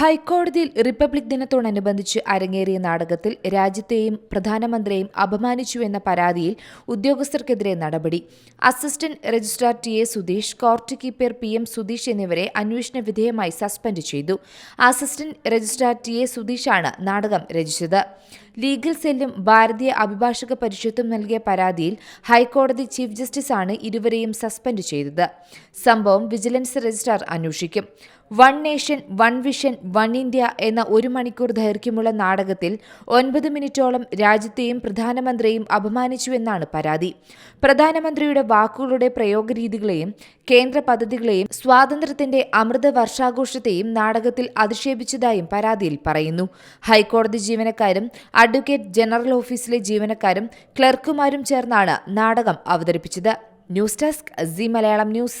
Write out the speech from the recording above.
ഹൈക്കോടതിയിൽ റിപ്പബ്ലിക് ദിനത്തോടനുബന്ധിച്ച് അരങ്ങേറിയ നാടകത്തിൽ രാജ്യത്തെയും പ്രധാനമന്ത്രിയെയും അപമാനിച്ചുവെന്ന പരാതിയിൽ ഉദ്യോഗസ്ഥർക്കെതിരെ നടപടി. Assistant registrar T A Sudheesh court keeper P M Sudheesh എന്നിവരെ അന്വേഷണ വിധേയമായി സസ്പെൻഡ് ചെയ്തു. അസിസ്റ്റന്റ് രജിസ്ട്രാർ ടി എ സുധീഷാണ് നാടകം രചിച്ചത്. ലീഗൽ സെല്ലും ഭാരതീയ അഭിഭാഷക പരിഷത്തും നൽകിയ പരാതിയിൽ ഹൈക്കോടതി ചീഫ് ജസ്റ്റിസാണ് ഇരുവരെയും സസ്പെൻഡ് ചെയ്തത്. സംഭവം വിജിലൻസ് രജിസ്ട്രാർ അന്വേഷിക്കും. One nation one vision one India എന്ന ഒരു മണിക്കൂർ ദൈർഘ്യമുള്ള നാടകത്തിൽ ഒൻപത് മിനിറ്റോളം രാജ്യത്തെയും പ്രധാനമന്ത്രിയെയും അപമാനിച്ചുവെന്നാണ് പരാതി. പ്രധാനമന്ത്രിയുടെ വാക്കുകളുടെ പ്രയോഗരീതികളെയും കേന്ദ്ര പദ്ധതികളെയും സ്വാതന്ത്ര്യത്തിന്റെ അമൃത വർഷാഘോഷത്തെയും നാടകത്തിൽ അധിക്ഷേപിച്ചതായും പരാതിയിൽ പറയുന്നു. ഹൈക്കോടതി ജീവനക്കാരും അഡ്വക്കേറ്റ് ജനറൽ ഓഫീസിലെ ജീവനക്കാരും ക്ലർക്കുമാരും ചേർന്നാണ് നാടകം അവതരിപ്പിച്ചത്. News desk C Malayalam news.